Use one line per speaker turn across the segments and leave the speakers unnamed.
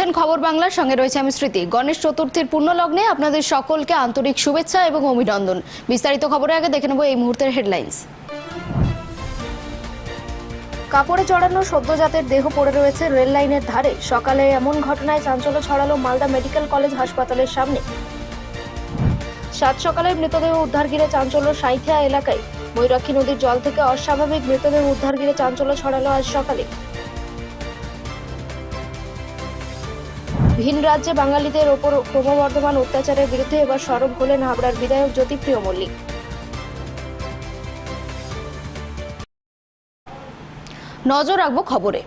দেখছেন খবর বাংলার সঙ্গে রয়েছে আমি স্মৃতি। গণেশ চতুর্থীর লগ্নে আপনাদের সকলকে আন্তরিক শুভেচ্ছা এবং অভিনন্দন। বিস্তারিত খবরের আগে দেখে নেব এই মুহূর্তের হেডলাইন্স কাপড়ে চড়ানো সদ্যজাতের দেহ পড়ে রয়েছে রেল লাইনের ধারে। সকালে এমন ঘটনায় চাঞ্চল্য ছড়ালো মালদা মেডিকেল কলেজ হাসপাতালের সামনে। সাত সকালে মৃতদেহ উদ্ধার ঘিরে চাঞ্চল্য সাঁইথিয়া এলাকায়। ময়ূরাক্ষী নদীর জল থেকে অস্বাভাবিক মৃতদেহ উদ্ধার ঘিরে চাঞ্চল্য ছড়ালো আজ সকালে। ভিন রাজ্যে বাঙালিদের ওপর ক্রমবর্ধমান অত্যাচারের বিরুদ্ধে এবার সরব হলেন হাবড়ার বিধায়ক জ্যোতিপ্রিয় মল্লিক। নজর রাখব খবরে।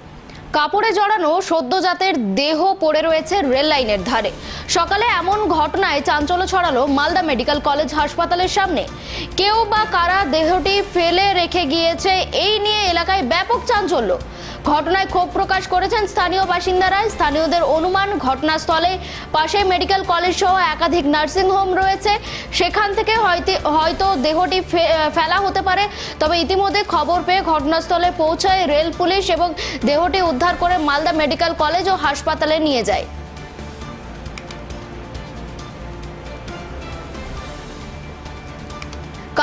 কাপড়ে জড়ানো সদ্যজাতের দেহ পড়ে রয়েছে রেল লাইনের ধারে। সকালে এমন ঘটনায় চাঞ্চল্য ছড়ালো মালদা মেডিকেল কলেজ হাসপাতালের সামনে। কেউ বা কারা দেহটি ফেলে রেখে গিয়েছে, এই নিয়ে এলাকায় ব্যাপক চাঞ্চল্য। ঘটনায় ক্ষোভ প্রকাশ করেছেন স্থানীয় বাসিন্দারা। স্থানীয়দের অনুমান, ঘটনাস্থলে পাশে মেডিকেল কলেজ সহ একাধিক নার্সিং হোম রয়েছে। সেখান থেকে হয়তো হয়তো দেহটি ফেলা হতে পারে। তবে ইতিমধ্যে খবর পেয়ে ঘটনাস্থলে পৌঁছায় রেল পুলিশ এবং দেহটি উদ্ধার করে মালদা মেডিকেল কলেজ ও হাসপাতালে নিয়ে যায়।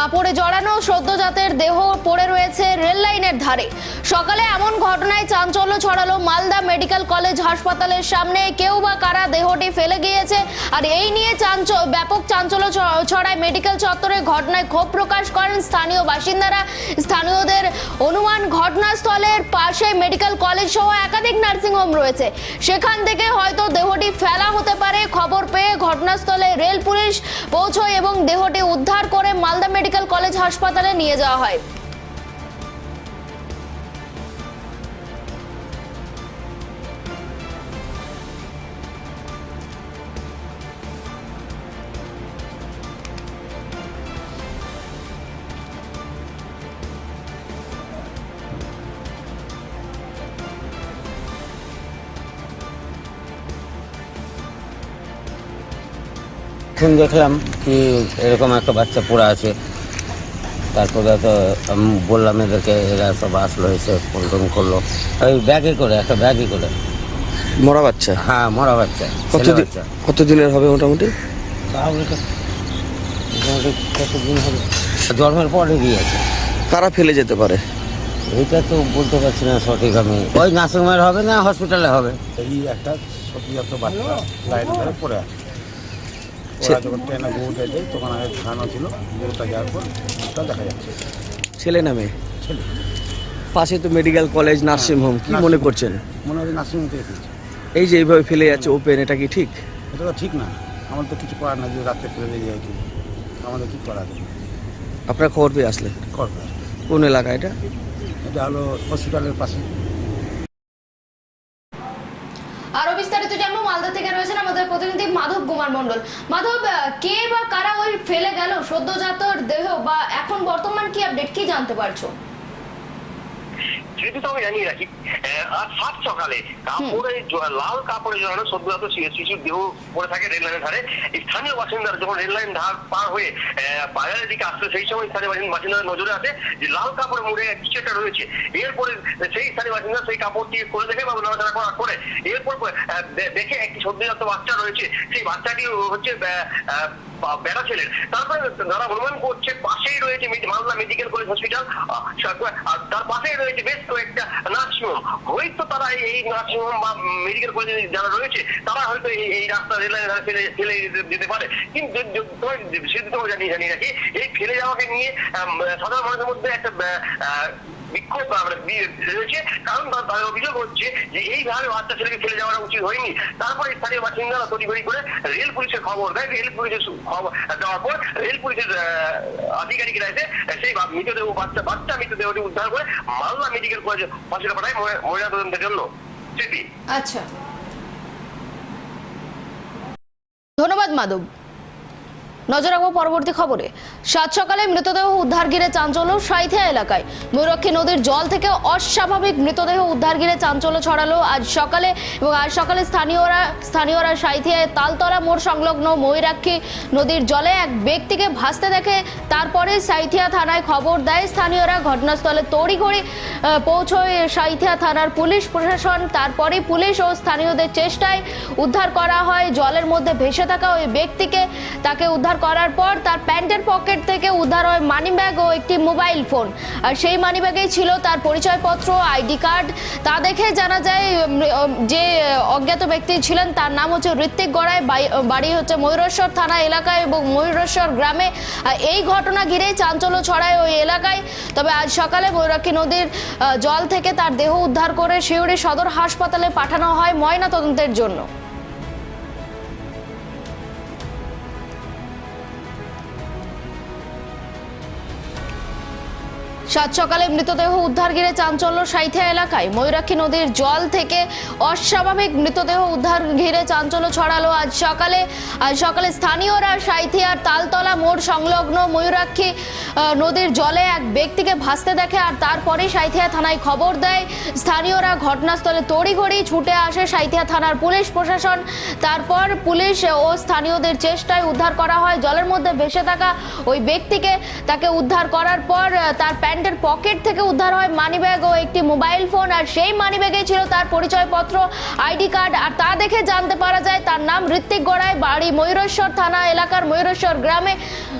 কাপড়ে জড়ানো সদ্যজাতের দেহ পড়ে রয়েছে রেল লাইনের ধারে। সকালে এমন ঘটনায় চাঞ্চল্য ছড়ালো মালদা মেডিকেল কলেজ হাসপাতালের সামনে। কেউ বা কারা দেহটি ফেলে গিয়েছে? আর এই নিয়ে চাঞ্চ, ব্যাপক চাঞ্চল্য ছড়ায় মেডিকেল চত্বরে ঘটনায় ক্ষোভ প্রকাশ করেন স্থানীয় বাসিন্দারা। স্থানীয়দের অনুমান ঘটনাস্থলের পাশে মেডিকেল কলেজ সহ একাধিক নার্সিং হোম রয়েছে। সেখান থেকে হয়তো দেহটি ফেলা হতে পারে। খবর পেয়ে ঘটনাস্থলে রেল পুলিশ পৌঁছয় এবং দেহটি উদ্ধার করে মালদা মেডিকেল কলেজ হাসপাতালে নিয়ে যাওয়া হয়।
দেখলাম কি এরকম একটা বাচ্চা পড়ে আছে। তারপরে তো আমি বললাম এদেরকে এরা সব আসলো এসে ফোন টোন করল। ওই ব্যাগে করে একটা ব্যাগে করে।
মরা বাচ্চা?
হ্যাঁ মরা বাচ্চা
কত দিনের হবে মোটামুটি?
কতদিন হবে? জন্মের পরে গিয়েছে।
কারা ফেলে যেতে পারে?
এইটা তো বলতে পারছি না সঠিক আমি। ওই নার্সিংহোমের হবে না হসপিটালে হবে।
এই একটা সদ্যজাত বাচ্চা লাইন ধারে পড়ে আছে। ওরা যখন ট্রেনে বউটা যায় তখন আগে ছিল যাওয়ার পর দেখা যাচ্ছে।
ছেলে নামে
ছেলে।
পাশে তো মেডিকেল কলেজ নার্সিং হোম কি মনে করছেন?
মনে হয় থেকে
এই যে এইভাবে ফেলে যাচ্ছে ওপেন এটা কি ঠিক?
এটা তো ঠিক না। আমার তো কিছু করার না যে রাত্রে ফেলে দিয়ে যায় কি। আমাদের কী করা যাবে
আপনার খবর পেয়ে আসলে
করবে
কোন এলাকা এটা?
এটা হলো হসপিটালের পাশে
আরও বিস্তারিত জানব মালদা থেকে রয়েছেন আমাদের প্রতিনিধি মাধব কুমার মন্ডল মাধব কে বা কারা ওই ফেলে গেল? সদ্যজাতর দেহ বা এখন বর্তমান কি আপডেট কি জানতে পারছ?
যদি তো আমি জানিয়ে রাখি। আজ সাত সকালে কাপড়ে লাল কাপড়ে জড়ানো সদ্যজাত শিশুর দেহ পড়ে থাকে রেল লাইনের ধারে। স্থানীয় বাসিন্দারা যখন রেল লাইন ধার পার হয়ে বাজারের দিকে আসছে সেই সময় স্থানীয় বাসিন্দা- বাসিন্দাদের নজরে আসে যে লাল কাপড়ে মুড়ে কিছু একটা রয়েছে। এরপরে সেই স্থানীয় বাসিন্দা সেই কাপড়টি খুলে দেখে বা নাড়াচাড়া করার পরে এরপর দেখে একটি সদ্যজাত বাচ্চা রয়েছে। সেই বাচ্চাটি হচ্ছে বেড়া ছেলের। তারপরে যারা অনুমান করছে পাশেই রয়েছে মালদা মেডিকেল কলেজ হসপিটাল। তার পাশেই রয়েছে বেশ কয়েকটা নার্সিংহোম। হয়তো তারা এই- নার্সিং হোম বা মেডিকেল কলেজে যারা রয়েছে, তারা হয়তো এই রাস্তা রেল ধারে ফেলে ফেলে দিতে- পারে। কিন্তু সেটা তো জানিয়ে জানিয়ে রাখি, এই ফেলে যাওয়াকে নিয়ে সাধারণ মানুষের মধ্যে একটা বিক্ষোভ রয়েছে। কারণ তাদের অভিযোগ হচ্ছে যে এইভাবে বাচ্চা ছেলেকে ফেলে যাওয়াটা উচিত হয়নি। তারপরে স্থানীয় বাসিন্দারা তড়িঘড়ি করে রেল পুলিশের খবর দেয়। রেল পুলিশের খবর দেওয়ার পর রেল পুলিশের আধিকারিকরা এসে সেই মৃতদেহ বাচ্চা বাচ্চা মৃতদেহটি উদ্ধার করে মালদা মেডিকেল কলেজ হসপিটাল পাঠায় ময়- ময়নাতদন্তের জন্য।
আচ্ছা। ধন্যবাদ, মাধব। নজর রাখব পরবর্তী খবরে। সাত সকালে মৃতদেহ উদ্ধার ঘিরে চাঞ্চল্য সাইথিয়া এলাকায়। ময়ূরক্ষী নদীর জল থেকে অস্বাভাবিক মৃতদেহ উদ্ধার ঘিরে চাঞ্চল্য ছড়ালো। আজ সকালে এবং আজ সকালে স্থানীয়রা স্থানীয়রা সাইথিয়ায় তালতলা মোড় সংলগ্ন ময়ূরাক্ষী নদীর জলে এক ব্যক্তিকে ভাসতে দেখে তারপরে সাইথিয়া থানায় খবর দেয়। স্থানীয়রা ঘটনাস্থলে তড়িঘড়ি পৌঁছয় সাইথিয়া থানার পুলিশ প্রশাসন। তারপরে পুলিশ ও স্থানীয়দের চেষ্টায় উদ্ধার করা হয়। জলের মধ্যে ভেসে থাকা ওই ব্যক্তিকে তাকে উদ্ধার করার পর তার প্যান্টের পকেট থেকে উদ্ধার হয় মানি ব্যাগ ও একটি মোবাইল ফোন। আর সেই মানি ব্যাগেই ছিল তার পরিচয়পত্র, আইডি কার্ড। তা দেখে জানা যায় যে অজ্ঞাত ব্যক্তি ছিলেন, তার নাম হচ্ছে ঋত্বিক বাই- বাড়ি হচ্ছে ময়ূরেশ্বর থানা এলাকায় এবং ময়ূরেশ্বর গ্রামে। এই ঘটনা ঘিরেই চাঞ্চল্য ছড়ায় ওই এলাকায়। তবে আজ সকালে বৈরাক্ষী নদীর জল থেকে তার দেহ উদ্ধার করে শিউড়ি সদর হাসপাতালে পাঠানো হয় ময়না তদন্তের জন্য। সাত সকালে মৃতদেহ উদ্ধার ঘিরে চাঞ্চল্য সাইথিয়া এলাকায় ময়ূরাক্ষী নদীর জল থেকে অস্বাভাবিক মৃতদেহ উদ্ধার ঘিরে চাঞ্চল্য ছড়ালো। আজ সকালে আজ সকালে স্থানীয়রা সাইথিয়ার তালতলা মোড় সংলগ্ন ময়ূরাক্ষী নদীর জলে এক ব্যক্তিকে ভাসতে দেখে আর তারপরেই সাইথিয়া থানায় খবর দেয়। স্থানীয়রা ঘটনাস্থলে তড়িঘড়ি ছুটে আসে সাইথিয়া থানার পুলিশ প্রশাসন। তারপর পুলিশ ও স্থানীয়দের চেষ্টায় উদ্ধার করা হয়। জলের মধ্যে ভেসে থাকা ওই ব্যক্তিকে তাকে উদ্ধার করার পর তার তার প্যান্টের পকেট থেকে উদ্ধার হয় মানিব্যাগ ও একটি মোবাইল ফোন। আর সেই মানিব্যাগে ছিল তার পরিচয়পত্র, আইডি কার্ড। আর তা দেখে জানতে পারা যায় তার নাম ঋত্বিক গড়াই, বাড়ি ময়ূরেশ্বর থানা, এলাকার ময়ূরেশ্বর গ্রামে।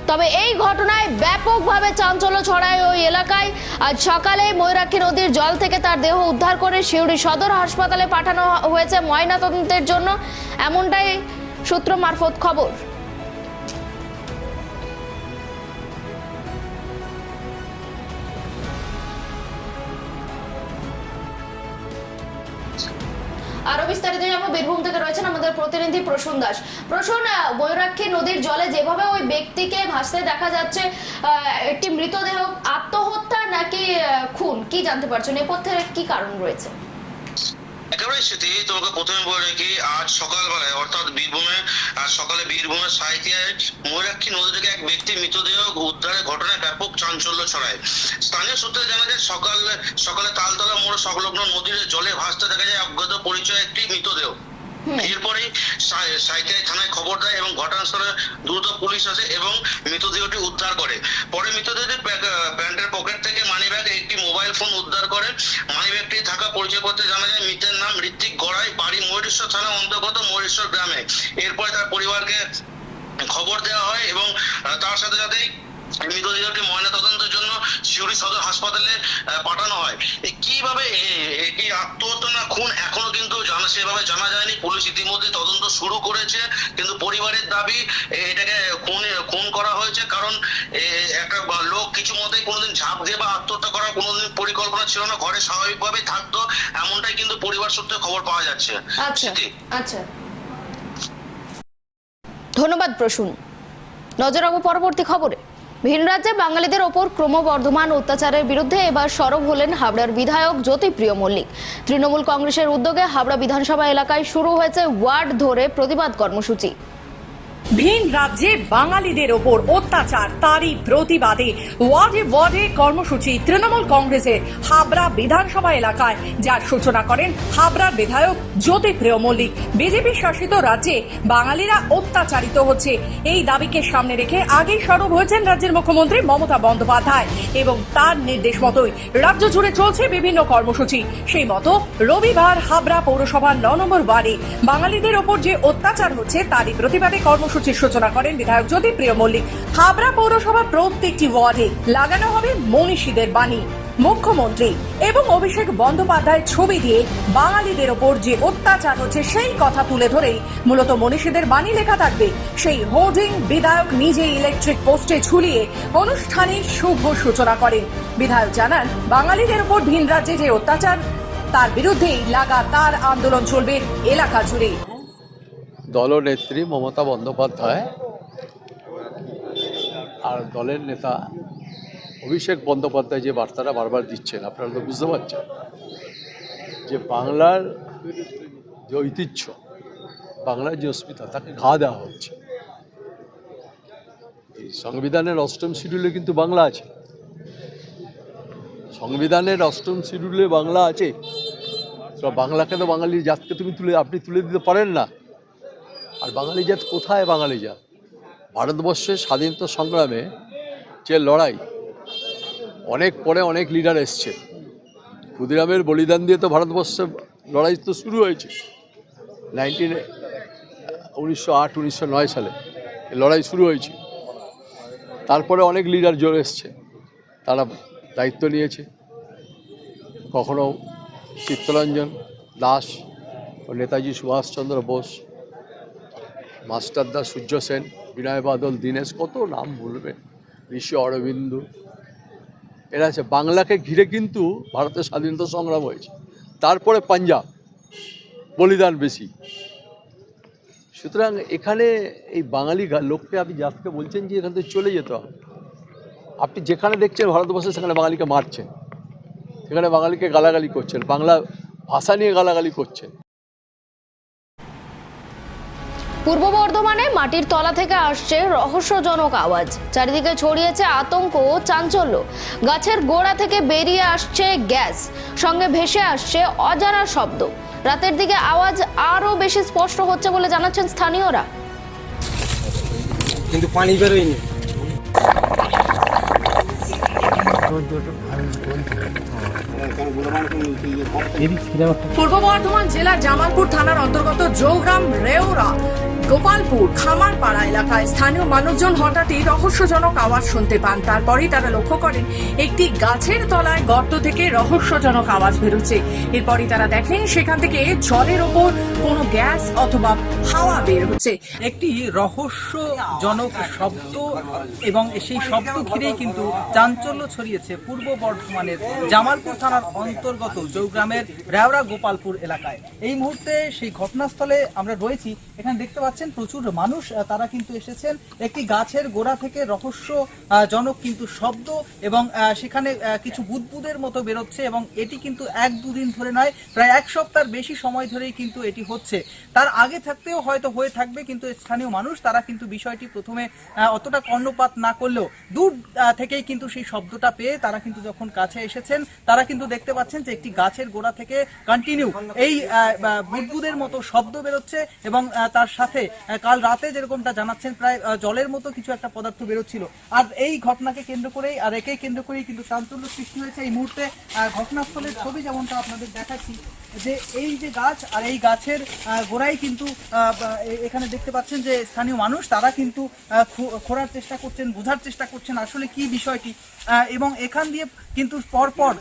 তবে এই ঘটনায় ব্যাপকভাবে চাঞ্চল্য ছড়ায় ওই এলাকায়। আজ সকালে ময়ূরাক্ষী নদীর জল থেকে তার দেহ উদ্ধার করে শিউড়ি সদর হাসপাতালে পাঠানো হয়েছে ময়নাতদন্তের জন্য। এমনটাই সূত্র মারফত খবর। বীরভূম থেকে রয়েছেন আমাদের প্রতিনিধি প্রসূন দাস। প্রসূন বৈরাক্ষী নদীর জলে যেভাবে ওই ব্যক্তিকে ভাসতে দেখা যাচ্ছে একটি মৃতদেহ আত্মহত্যা নাকি খুন? কি জানতে পারছ নেপথ্যে কি কারণ রয়েছে?
স্মৃতি, তোমাকে প্রথমে বলে রাখি, আজ সকালবেলায়, অর্থাৎ বীরভূমে সকালে বীরভূমের সাহিত্যায় ময়ূরাক্ষী নদী থেকে এক ব্যক্তির মৃতদেহ উদ্ধারের ঘটনায় ব্যাপক চাঞ্চল্য ছড়ায়। স্থানীয় সূত্রে জানা যায়, সকাল, সকালে তালতলা মোড় সংলগ্ন নদীর জলে ভাসতে দেখা যায় অজ্ঞাত পরিচয় একটি মৃতদেহ। এরপরে সাইকেল থানায় খবর দেয় এবং ঘটনাস্থলে দ্রুত পুলিশ আসে এবং মৃতদেহটি উদ্ধার করে। পরে মৃতদেহটি প্যান্টের পকেট থেকে মানিব্যাগ, একটি মোবাইল ফোন উদ্ধার করে। মানিব্যাগটি থাকা পরিচয়পত্রে জানা যায়, মৃতের নাম ঋত্বিক গড়াই, বাড়ি ময়ূরেশ্বর থানা, অন্তর্গত ময়ূরেশ্বর গ্রামে। এরপরে তার পরিবারকে খবর দেওয়া হয় এবং তার সাথে সাথে মৃতদেহটি ময়না শিউড়ি সদর হাসপাতালে পাঠানো হয়। কীভাবে এ- এ আত্মহত্যা না খুন এখনও কিন্তু জানা সেভাবে জানা যায়নি। পুলিশ ইতিমধ্যে তদন্ত শুরু করেছে কিন্তু পরিবারের দাবি এটাকে খুন খুন করা হয়েছে। কারণ একটা লোক কিছু মতেই কোনোদিন ঝাঁপ দিয়ে বা আত্মহত্যা করার কোনোদিন পরিকল্পনা ছিল না। ঘরে স্বাভাবিকভাবেই থাকতো এমনটাই কিন্তু পরিবার সূত্রে খবর পাওয়া যাচ্ছে।
আচ্ছা আচ্ছা। ধন্যবাদ প্রসূন। নজর রাখব পরবর্তী খবরে। ভিন রাজ্যে বাঙালিদের ওপর ক্রমবর্ধমান অত্যাচারের বিরুদ্ধে এবার সরব হলেন হাবড়ার বিধায়ক জ্যোতিপ্রিয় মল্লিক। তৃণমূল কংগ্রেসের উদ্যোগে হাবড়া বিধানসভা এলাকায় শুরু হয়েছে ওয়ার্ড ধরে প্রতিবাদ কর্মসূচি।
ভিন রাজ্যে বাঙালিদের ওপর অত্যাচার, তারই প্রতিবাদে ওয়ার্ডে ওয়ার্ডে কর্মসূচি তৃণমূল কংগ্রেসের হাবড়া বিধানসভা এলাকায়, যার সূচনা করেন হাবড়ার বিধায়ক জ্যোতিপ্রিয় মল্লিক। বিজেপি শাসিত রাজ্যে বাঙালিরা অত্যাচারিত হচ্ছে। এই দাবিকে সামনে রেখে আগেই সরব হয়েছেন রাজ্যের মুখ্যমন্ত্রী মমতা বন্দ্যোপাধ্যায় এবং তার নির্দেশ মতোই রাজ্য জুড়ে চলছে বিভিন্ন কর্মসূচি। সেই মতো রবিবার হাবড়া পৌরসভার ন নম্বর ওয়ার্ডে বাঙালিদের ওপর যে অত্যাচার হচ্ছে, তারই প্রতিবাদে কর্মসূচির সূচনা করেন বিধায়ক জ্যোতিপ্রিয় মল্লিক। হাবড়া পৌরসভার প্রত্যেকটি ওয়ার্ডে লাগানো হবে মনীষীদের বাণী। মুখ্যমন্ত্রী এবং অভিষেক বন্দ্যোপাধ্যায় ছবি দিয়ে বাঙালিদের ওপর যে অত্যাচার হচ্ছে সেই কথা তুলে ধরেই মূলত মনীষীদের বাণী লেখা থাকবে। সেই হোর্ডিং বিধায়ক নিজে ইলেকট্রিক পোস্টে ঝুলিয়ে অনুষ্ঠানে শুভ সূচনা করেন। বিধায়ক জানান, বাঙালিদের ওপর ভিন রাজ্যে যে অত্যাচার, তার বিরুদ্ধেই লাগাতার আন্দোলন চলবে এলাকা জুড়ে।
দলনেত্রী মমতা বন্দ্যোপাধ্যায় আর দলের নেতা অভিষেক বন্দ্যোপাধ্যায় যে বার্তাটা বারবার দিচ্ছেন, আপনারা তো বুঝতে পারছেন যে বাংলার যে ঐতিহ্য, বাংলার যে অস্মিতা, তাকে ঘা দেওয়া হচ্ছে। এই সংবিধানের অষ্টম শিডিউলে কিন্তু বাংলা আছে। সংবিধানের অষ্টম শিডিউলে বাংলা আছে। বাংলাকে তো বাঙালি জাতকে তুমি তুলে, আপনি তুলে দিতে পারেন না। আর বাঙালি জাত কোথায় বাঙালি জাত? ভারতবর্ষের স্বাধীনতা সংগ্রামে যে লড়াই, অনেক পরে অনেক লিডার এসছে। ক্ষুদিরামের বলিদান দিয়ে তো ভারতবর্ষের লড়াই তো শুরু হয়েছে। নাইনটিন উনিশশো আট, উনিশশো নয় সালে লড়াই শুরু হয়েছে। তারপরে অনেক লিডার জোর এসছে। তারা দায়িত্ব নিয়েছে। কখনো চিত্তরঞ্জন দাস ও নেতাজি সুভাষচন্দ্র বোস মাস্টারদা সূর্য সেন, বিনয় বাদল, দীনেশ, কত নাম বলবে ঋষি অরবিন্দ। এরা আছে, বাংলাকে ঘিরে কিন্তু ভারতের স্বাধীনতা সংগ্রাম হয়েছে। তারপরে পাঞ্জাব, বলিদান বেশি। সুতরাং এখানে এই বাঙালি লোককে আপনি যাকে বলছেন যে এখান থেকে চলে যেতে হবে। আপনি যেখানে দেখছেন ভারতবর্ষে, সেখানে বাঙালিকে মারছেন। সেখানে বাঙালিকে গালাগালি করছেন। বাংলা ভাষা নিয়ে গালাগালি করছেন।
পূর্ব বর্ধমানে মাটির তলা থেকে আসছে রহস্যজনক আওয়াজ। চারিদিকে ছড়িয়েছে আতঙ্ক ও চাঞ্চল্য। গাছের গোড়া থেকে বেরিয়ে আসছে গ্যাস। সঙ্গে ভেসে আসছে অজানা শব্দ। রাতের দিকে আওয়াজ আরও বেশি স্পষ্ট হচ্ছে বলে জানাচ্ছেন স্থানীয়রা।
কিন্তু পানি বেরোয়নি।
পূর্ব বর্ধমান জেলার জামালপুর থানার অন্তর্গত জৌগ্রাম রেওরা গোপালপুর, খামারপাড়া এলাকায় স্থানীয় মানুষজন হঠাৎই রহস্যজনক আওয়াজ শুনতে পান। তারপরেই তারা লক্ষ্য করেন, একটি গাছের তলায় গর্ত থেকে রহস্যজনক আওয়াজ বেরোচ্ছে। এরপরই তারা দেখেন, সেখান থেকে জলের ওপর কোনো গ্যাস অথবা হাওয়া বের হচ্ছে।
একটি রহস্যজনক শব্দ এবং সেই শব্দ ঘিরেই কিন্তু চাঞ্চল্য ছড়িয়েছে পূর্ব বর্ধমানের জামালপুর থানার অন্তর্গত জৌগ্রামের রেওড়া গোপালপুর এলাকায়। এই মুহূর্তে সেই ঘটনাস্থলে আমরা রয়েছি। এখানে দেখতে পাচ্ছেন প্রচুর মানুষ তারা কিন্তু এসেছেন। একটি গাছের গোড়া থেকে রহস্য জনক কিন্তু শব্দ এবং সেখানে কিছু বুদবুদের মতো বেরোচ্ছে এবং এটি কিন্তু এক দুদিন ধরে নয়, প্রায় এক সপ্তাহের বেশি সময় ধরেই কিন্তু এটি হচ্ছে। তার আগে থাকতেও হয়তো হয়ে থাকবে, কিন্তু স্থানীয় মানুষ, তারা কিন্তু বিষয়টি প্রথমে অতটা কর্ণপাত না করলেও দূর থেকেই কিন্তু সেই শব্দটা পেয়ে তারা কিন্তু যখন কাছে এসেছেন, তারা কিন্তু দেখতে পাচ্ছেন যে একটি গাছের গোড়া থেকে কন্টিনিউ এই বুদবুদের মতো শব্দ বেরোচ্ছে এবং তার সাথে কাল রাতে যেরকমটা জানাচ্ছেন, প্রায় জলের মতো কিছু একটা পদার্থ বেরোচ্ছিল। আর এই ঘটনাকে কেন্দ্র করেই, আর একেই কেন্দ্র করেই কিন্তু চাঞ্চল্য সৃষ্টি হয়েছে এই মুহূর্তে। ঘটনাস্থলের ছবি যেমনটা আপনাদের দেখাচ্ছি, যে এই যে গাছ, আর এই গাছের গোড়ায় কিন্তু এখানে দেখতে পাচ্ছেন যে স্থানীয় মানুষ, তারা কিন্তু খোঁড়ার চেষ্টা করছেন, বোঝার চেষ্টা করছেন আসলে কি বিষয়টি। এবং এখান দিয়ে কিন্তু পরপর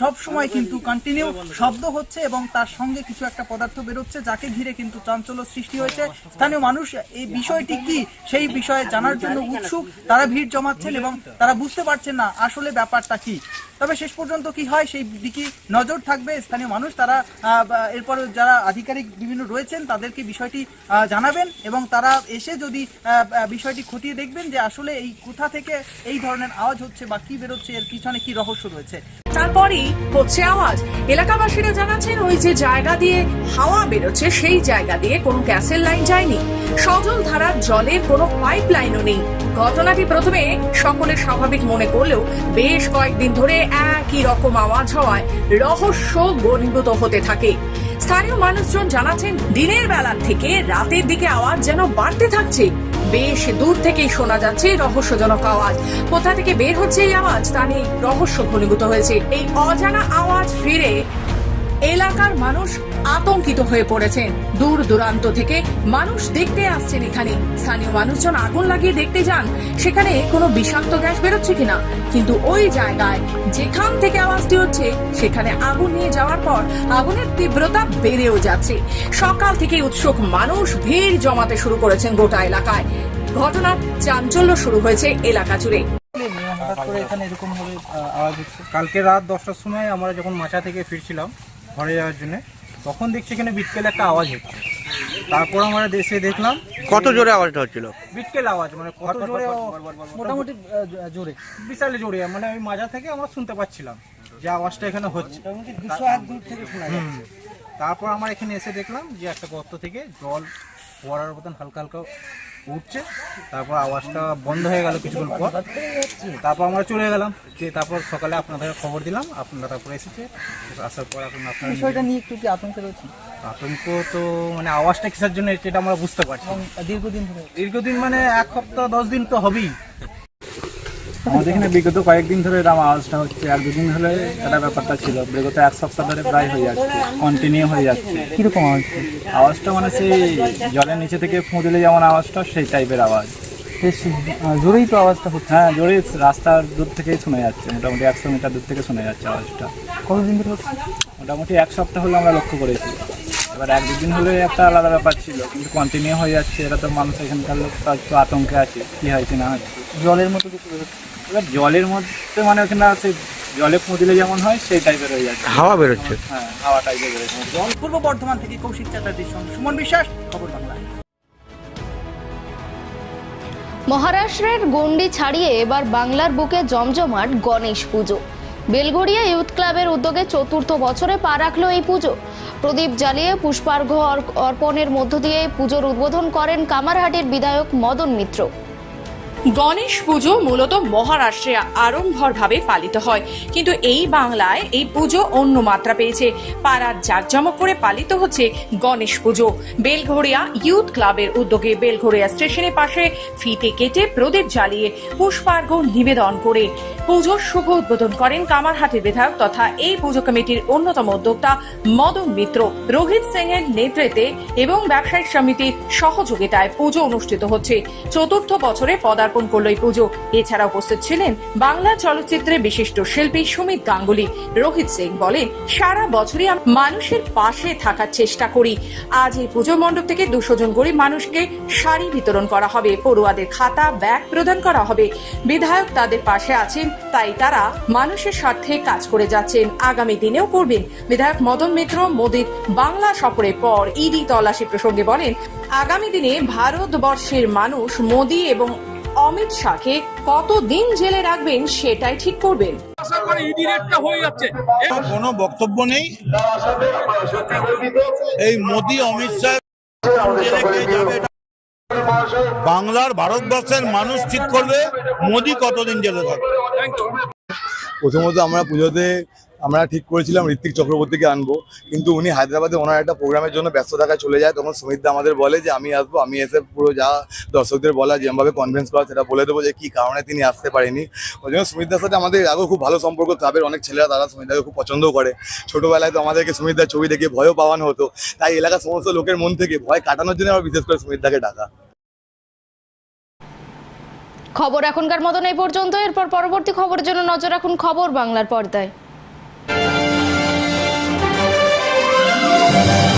সব সময় কিন্তু কন্টিনিউ শব্দ হচ্ছে এবং তার সঙ্গে কিছু একটা পদার্থ বেরোচ্ছে, যাকে ঘিরে কিন্তু চাঞ্চল্য সৃষ্টি হয়েছে। স্থানীয় মানুষ এই বিষয়টি কি? সেই বিষয়ে জানার জন্য উৎসুক। তারা ভিড় জমাচ্ছেন এবং তারা বুঝতে পারছেন না আসলে ব্যাপারটা কি। তবে শেষ পর্যন্ত কি হয়, সেই দিকে নজর থাকবে স্থানীয় মানুষ। তারা এরপর যারা আধিকারিক বিভিন্ন রয়েছেন, তাদেরকে বিষয়টি জানাবেন এবং তারা এসে যদি বিষয়টি খতিয়ে দেখবেন যে আসলে এই কোথা থেকে এই ধরনের আওয়াজ হচ্ছে বা কি বেরোচ্ছে, এর পিছনে কি রহস্য রয়েছে।
তারপরেই হচ্ছে আওয়াজ। এলাকাবাসীরা জানাচ্ছেন, ওই যে জায়গা দিয়ে হাওয়া বেরোচ্ছে, সেই জায়গা দিয়ে কোনো গ্যাসের লাইন যায়নি। সজল ধারার জলের কোনো পাইপ লাইনও নেই। ঘটনাটি প্রথমে সকলে স্বাভাবিক মনে করলেও বেশ কয়েকদিন ধরে একই রকম আওয়াজ হওয়ায় রহস্য ঘনীভূত হতে থাকে। স্থানীয় মানুষজন জানাচ্ছেন, দিনের বেলার থেকে রাতের দিকে আওয়াজ যেন বাড়তে থাকছে। বেশ দূর থেকেই শোনা যাচ্ছে রহস্যজনক আওয়াজ। কোথা থেকে বের হচ্ছে এই আওয়াজ তা নিয়ে রহস্য ঘনীভূত হয়েছে। এই অজানা আওয়াজ ফিরে এলাকার মানুষ আতঙ্কিত হয়ে পড়েছেন দূর দূরান্ত থেকে মানুষ দেখতে আসছেন এখানে। স্থানীয় মানুষজন আগুন লাগিয়ে দেখতে যান। সেখানে কোনো বিষাক্ত গ্যাস বেরোচ্ছে কিনা? কিন্তু ওই জায়গায় যেখান থেকে আওয়াজটি হচ্ছে, সেখানে আগুন নিয়ে যাওয়ার পর আগুনের তীব্রতা বেড়েও যাচ্ছে। সকাল থেকে উৎসুক মানুষ ভিড় জমাতে শুরু করেছেন গোটা এলাকায়। ঘটনার চাঞ্চল্য শুরু হয়েছে এলাকা জুড়ে।
হঠাৎ করে এখানে এরকম ভাবে আওয়াজ হচ্ছে।
কালকে রাত দশটার সময় আমরা যখন মাচা থেকে ফিরছিলাম ঘরে যাওয়ার জন্য। তখন দেখছি এখানে বিটকেল একটা আওয়াজ হচ্ছে। তারপর আমরা দেশে দেখলাম
কত জোরে আওয়াজটা হচ্ছিল?
বিটকেল আওয়াজ মানে কত জোরে মোটামুটি জোরে। বিশাল জোরে মানে ওই মাজা থেকে আমরা শুনতে পাচ্ছিলাম যে আওয়াজটা এখানে হচ্ছে।
দূর থেকে শোনা
হুম। তারপর আমরা এখানে এসে দেখলাম যে একটা গর্ত থেকে জল ফোয়ারার মতন হালকা হালকা
উঠছে তারপর আওয়াজটা বন্ধ হয়ে গেল কিছুক্ষণ পর। তারপর আমরা চলে গেলাম যে তারপর সকালে আপনাদের খবর দিলাম আপনারা তারপর এসেছে। আসার পর এখন আপনারা
বিষয়টা নিয়ে একটু কি আতঙ্ক রয়েছে
আতঙ্ক তো মানে আওয়াজটা কিসের জন্য এটা আমরা বুঝতে পারছি
দীর্ঘদিন
দীর্ঘদিন মানে এক সপ্তাহ দশ দিন তো হবেই। আমাদের এখানে বিগত কয়েকদিন ধরে এরকম আওয়াজটা হচ্ছে এক দুদিন ধরে এটা ব্যাপারটা ছিল। বিগত এক সপ্তাহ ধরে প্রায় হয়ে যাচ্ছে কন্টিনিউ হয়ে যাচ্ছে।
কীরকম আওয়াজ?
আওয়াজটা মানে সেই জলের নিচে থেকে ফুঁদলে যেমন আওয়াজটা সেই টাইপের আওয়াজ।
বেশ জোরেই তো আওয়াজটা হচ্ছে।
হ্যাঁ জোরে রাস্তার দূর থেকেই শোনা যাচ্ছে মোটামুটি একশো মিটার দূর থেকে শোনা যাচ্ছে আওয়াজটা।
কতদিন ধরে হচ্ছে?
মোটামুটি এক সপ্তাহ হলো আমরা লক্ষ্য করেছি। এবার এক দুদিন হলে একটা আলাদা ব্যাপার ছিল কিন্তু কন্টিনিউ হয়ে যাচ্ছে এটা তো মানুষ এখানকার লোক তো একটু আতঙ্কে আছে কী হয়েছে না হচ্ছে
জলের মতো কিছু
এবার জলের মধ্যে মানে ওখানে আছে জলে ফুঁদিলে যেমন হয় সেই টাইপের হয়ে যাচ্ছে।
হাওয়া বেরোচ্ছে।
হ্যাঁ হাওয়া টাইপের বেরোচ্ছে।
জল পূর্ব বর্ধমান থেকে কৌশিক চ্যাটার্জির সঙ্গে সুমন বিশ্বাস খবর বাংলা।
মহারাষ্ট্রের গন্ডি ছাড়িয়ে এবার বাংলার বুকে জমজমাট গণেশ পুজো। বেলগড়িয়া ইউথ ক্লাবের উদ্যোগে চতুর্থ বছরে পা রাখল এই পুজো। প্রদীপ জ্বালিয়ে পুষ্পার্ঘ অর্পণের মধ্য দিয়ে পুজোর উদ্বোধন করেন কামারহাটির বিধায়ক মদন মিত্র।
গণেশ পুজো মূলত মহারাষ্ট্রে আড়ম্বরভাবে পালিত হয়। কিন্তু এই বাংলায় এই পুজো অন্য মাত্রা পেয়েছে। পাড়ার জাঁকজমক করে পালিত হচ্ছে গণেশ পুজো। বেলঘড়িয়া ইউথ ক্লাবের উদ্যোগে বেলঘড়িয়া স্টেশনের পাশে ফিতে কেটে প্রদীপ জ্বালিয়ে পুষ্পার্ঘ নিবেদন করে। পুজোর শুভ উদ্বোধন করেন কামারহাটের বিধায়ক তথা এই পুজো কমিটির অন্যতম উদ্যোক্তা মদন মিত্র। রোহিত সিং এর নেতৃত্বে এবং ব্যবসায়িক সমিতির সহযোগিতায় পুজো অনুষ্ঠিত হচ্ছে। চতুর্থ বছরে পদার্পণ করল এই পুজো। এছাড়া উপস্থিত ছিলেন বাংলা চলচ্চিত্রে বিশিষ্ট শিল্পী সুমিত গাঙ্গুলি। রোহিত সিং বলেন, সারা বছরই মানুষের পাশে থাকার চেষ্টা করি। আজ এই পুজো মণ্ডপ থেকে দুশো জন গরিব মানুষকে শাড়ি বিতরণ করা হবে, পড়ুয়াদের খাতা, ব্যাগ প্রদান করা হবে। বিধায়ক তাদের পাশে আছেন, তাই তারা মানুষের স্বার্থে কাজ করে যাচ্ছেন। আগামী দিনেও করবেন। বিধায়ক মদন মিত্র, মোদীর বাংলা সফরের পর ইডি তল্লাশি প্রসঙ্গে বলেন, আগামী দিনে ভারতবর্ষের মানুষ মোদী এবং অমিত শাহকে কতদিন জেলে রাখবেন সেটাই ঠিক করবেন।
কোনো বক্তব্য নেই। এই মোদি অমিত শাহ বাংলার ভারতবর্ষের মানুষ ঠিক করবে। মোদি কতদিন জেলে থাকবে?
প্রথমত আমরা পুজোতে আমরা ঠিক করেছিলাম ঋত্বিক চক্রবর্তীকে আনব, কিন্তু উনি হায়দ্রাবাদে ওনার একটা প্রোগ্রামের জন্য ব্যস্ত থাকায় চলে যায়। তখন সুমিতদা আমাদের বলে যে, আমি আসব, আমি এসে পুরো যা দর্শকদের বলা যেভাবে কনভিন্স করা, সেটা বলে দেবো যে, কী কারণে তিনি আসতে পারেনি। ওই জন্য সুমিতদার সাথে আমাদের আগেও খুব ভালো সম্পর্ক। ক্লাবের অনেক ছেলেরা, তারা সুমিতদাকে খুব পছন্দও করে। ছোটোবেলায় তো আমাদেরকে সুমিতদার ছবি দেখে ভয়ও পাওয়ানো হতো। তাই এলাকার সমস্ত লোকের মন থেকে ভয় কাটানোর জন্য আমরা বিশেষ করে সুমিতদাকে ডাকা।
খবর এখনকার মতন এই পর্যন্ত। এরপর পরবর্তী খবরের জন্য নজর রাখুন খবর বাংলার পর্দায়। Thank you.